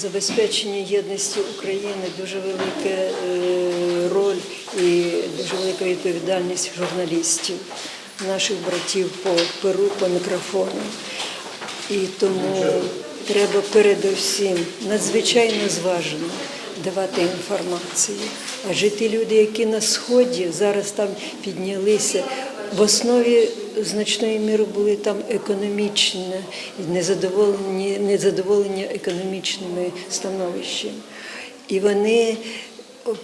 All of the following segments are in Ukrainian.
забезпечення єдності України дуже велика е, роль і дуже велика відповідальність журналістів, наших братів по перу, по мікрофону. І тому треба передусім надзвичайно зважено давати інформацію. Адже ті люди, які на сході зараз там піднялися, в основі значної міри були там економічне незадоволені, незадоволення економічними становищем. І вони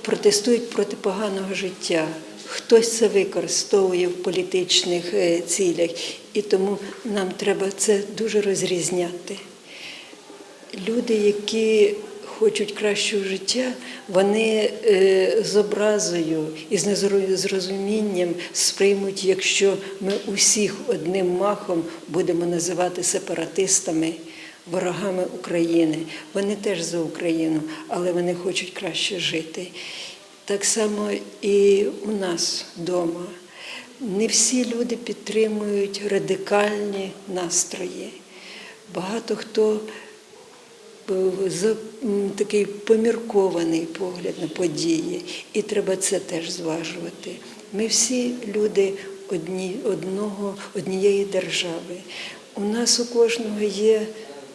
протестують проти поганого життя. Хтось це використовує в політичних е, цілях, і тому нам треба це дуже розрізняти. Люди, які хочуть кращого життя, вони е, з образою і з незрозумінням сприймуть, якщо ми усіх одним махом будемо називати сепаратистами, ворогами України. Вони теж за Україну, але вони хочуть краще жити. Так само і у нас вдома. Не всі люди підтримують радикальні настрої. Багато хто такий поміркований погляд на події, і треба це теж зважувати. Ми всі люди одні, одного, однієї держави. У нас у кожного є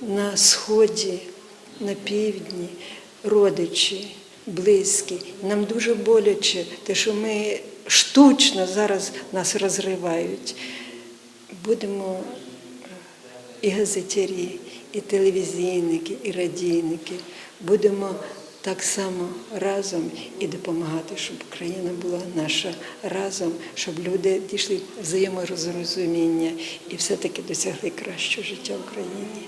на сході, на півдні родичі, близькі. Нам дуже боляче, те, що ми штучно зараз нас розривають. Будемо і газетярі, і телевізійники, і радійники. Будемо так само разом і допомагати, щоб Україна була наша разом, щоб люди дійшли взаєморозуміння і все-таки досягли кращого життя в Україні.